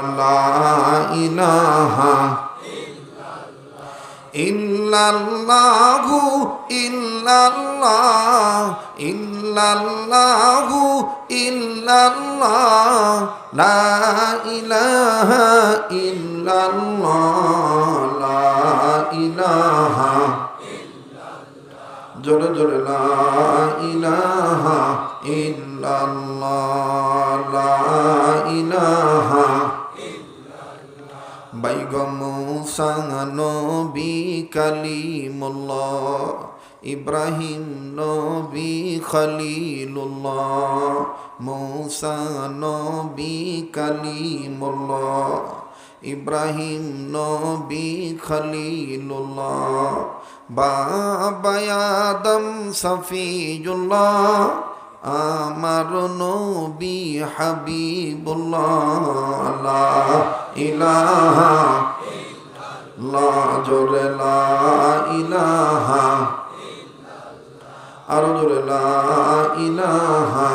لا إله إلا الله إلا الله إلا الله إلا الله لا إله إلا الله لا إله جل جل لا إله إلا الله لا إله বাইগম নবী কালিমুল্লাহ ইব্রাহিম নবী খলিলুল্লাহ মৌসা নবী কালিমুল্লাহ ইব্রাহিম নবী খলিলুল্লাহ বাবা আদম সফিজুল্লাহ আমার নবী হাবিবুল্লাহ, লা ইলাহা লা জোরে লা ইলাহা আরও জোরে লা ইলাহা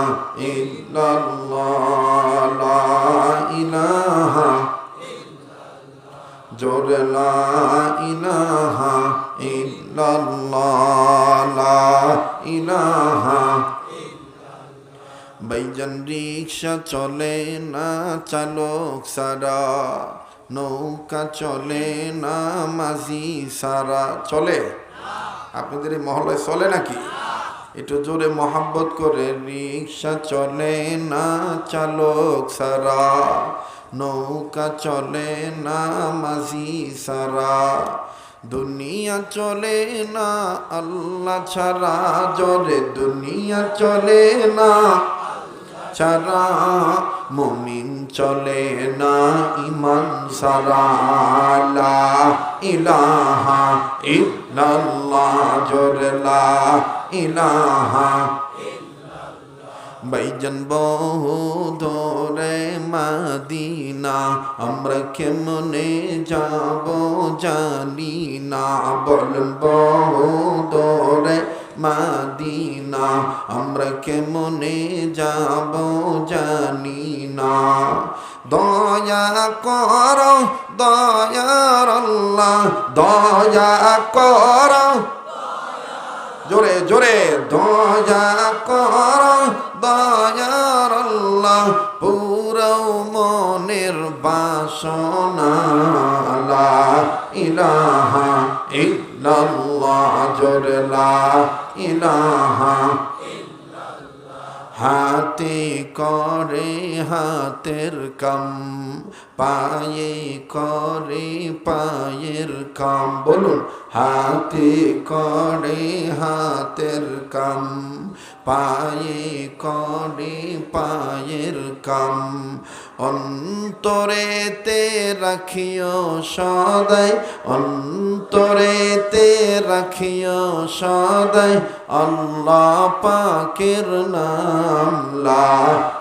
ইল্লাল্লাহ, লা ইলাহা জোরে লা ইলাহা ইল্লাল্লাহ, লা ইলাহা বাইজান রিক্সা চলে না, চালক সারা। নৌকা চলে না, মাঝি সারা। চলে? আপনাদের এই মহলায় চলে নাকি? একটু জোরে মহাব্বত করে, রিক্সা চলে না, চালক সারা। নৌকা চলে না, মাঝি সারা। দুনিয়া চলে না, আল্লাহ ছাড়া। জরে, দুনিয়া চলে না ছাড়া মুমিন চলে না ইমান সারা। ইলাহা ইল্লাল্লাহ জোরে লা ইলাহা বাইজন বহু ধরে মাদিনা, আমরা কেমনে যাব জানি না। বলেন বহু ধরে মাদিনা, আমরা কেমনে যাব জানি না। দয়া কর দয়ার আল্লাহ, দয়া কর। জোরে জোরে, দয়া কর দয়ার আল্লাহ, পুরো মনের বাসনা ইলাহা ইল্লাল্লাহ জোরে লা ইলাহা হাতে করে হাতের কাম পায়ে করে, পায়ের কাম। বলুন, হাতে করে, হাতের কাম। পায়ে করে, পায়ের কাম। অন্তরেতে রাখিও সদাই, অন্তরেতে রাখিও সদাই, আল্লাহ পাকের নাম লা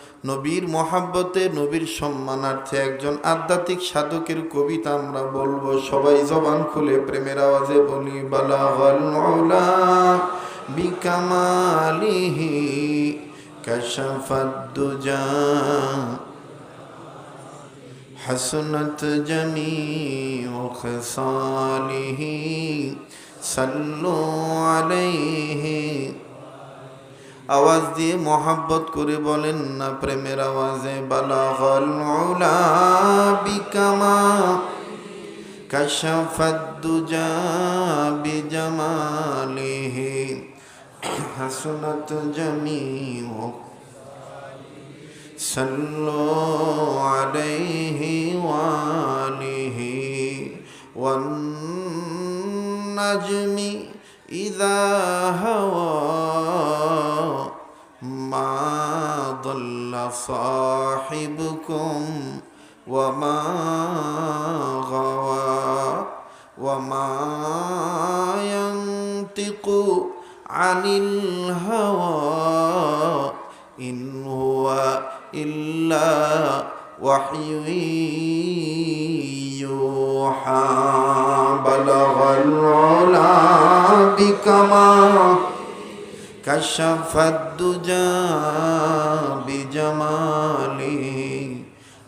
নবীর মহাব্বতে নবীর সম্মানার্থে একজন আধ্যাত্মিক সাধকের কবিতা আমরা বলবো সবাই জবান খুলে প্রেমের আওয়াজে বলি বালাগল মৌলা বিকামালিহি كشف الدجى حسنت جميع خصاله صلوا عليه আওয়াজ দিয়ে মোহাব্বত করে বলেন না প্রেমের আওয়াজে বালাগল উলা বিকামা كشف الدجى بجماله حسنت جميع صلوا عليه وآله والنجم إذا هوى ما ضل صاحبكم وما غوى وما ينطق عن الهوى إن هو إلا وحي يوحى بلغ العلا بكما كشف الدجى بجماله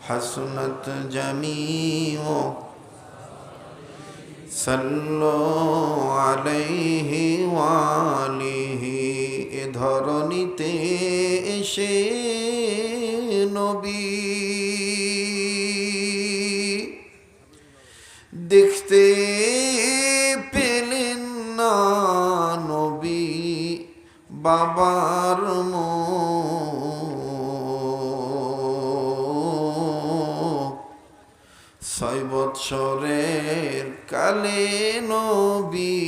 حسنت جميع صلوا عليه وآله এ ধরণীতে এসে নবী বাবার ছয় বৎসরের কালে নবী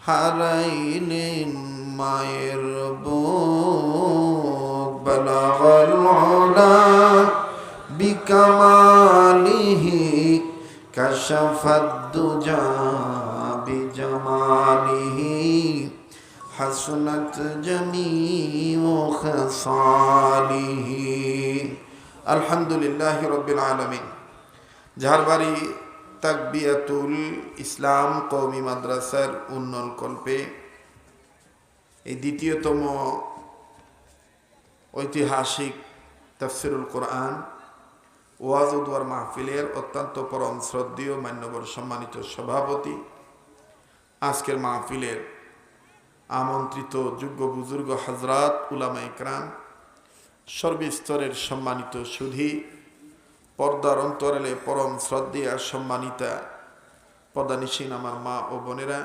হারাইলেন মায়ের বুক বালাগল বিকামালিহি কাশাফাদ দুজা বিজামালিহি হাসনাত জামিউ খাসালিহি আলহামদুলিল্লাহি রাব্বিল আলামিন। ঝাড়বাড়ি তাকবিয়াতুল ইসলাম কৌমি মাদ্রাসার উন্নয়ন কল্পে এই দ্বিতীয়তম ঐতিহাসিক তফসিরুল কোরআন ওয়াজুদ্ওয়ার মাহফিলের অত্যন্ত পরম শ্রদ্ধেয়, মান্যবর, সম্মানিত সভাপতি। আজকের মাহফিলের আমন্ত্রিত যোগ্য বুজুর্গ হজরত উলামা ইকরাম, সর্বস্তরের সম্মানিত সুধি, পর্দার অন্তরালে পরম শ্রদ্ধে আর সম্মানিতা পর্দানিসীন আমার মা ও বোনেরা,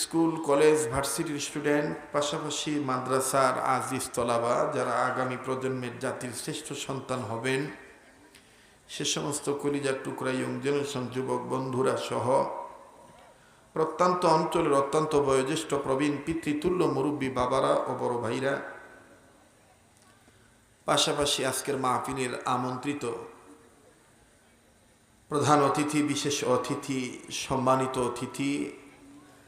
স্কুল, কলেজ, ভার্সিটির স্টুডেন্ট, পাশাপাশি মাদ্রাসার আজিজ তলাবা যারা আগামী প্রজন্মের জাতির শ্রেষ্ঠ সন্তান হবেন, সে সমস্ত কলিজার টুকরা, ইয়ং জেনারেশন, যুবক, বন্ধুরা সহ প্রত্যন্ত অঞ্চলের অত্যন্ত বয়োজ্যেষ্ঠ প্রবীণ পিতৃতুল্য মুরব্বী বাবারা ও বড় ভাইরা। পাশাপাশি আজকের মাহফিলের আমন্ত্রিত প্রধান অতিথি, বিশেষ অতিথি, সম্মানিত অতিথি,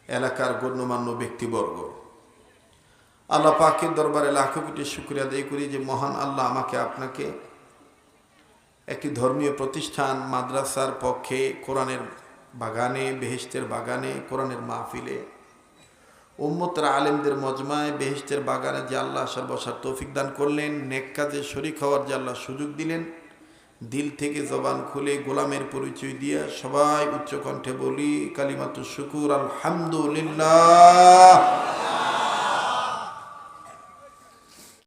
এলাকার গণ্যমান্য ব্যক্তিবর্গ। আল্লাহ পাকের দরবারে লাখো কোটি শুক্রিয়া আদায় করি যে মহান আল্লাহ আমাকে আপনাকে একটি ধর্মীয় প্রতিষ্ঠান, মাদ্রাসার পক্ষে কোরআনের বাগানে বেহেস্তের বাগানে, কোরআনের মাহফিলে। উম্মতরা আলেমদের মজমায় বেহেস্তের বাগানে যে আল্লাহ আসার বসার তৌফিক দান করলেন, নেক কাজে শরিক হওয়ার যে আল্লাহ সুযোগ দিলেন, দিল থেকে জবান খুলে গোলামের পরিচয় দিয়ে সবাই উচ্চকণ্ঠে বলি কালিমাতু শুকুর, আলহামদুলিল্লাহ।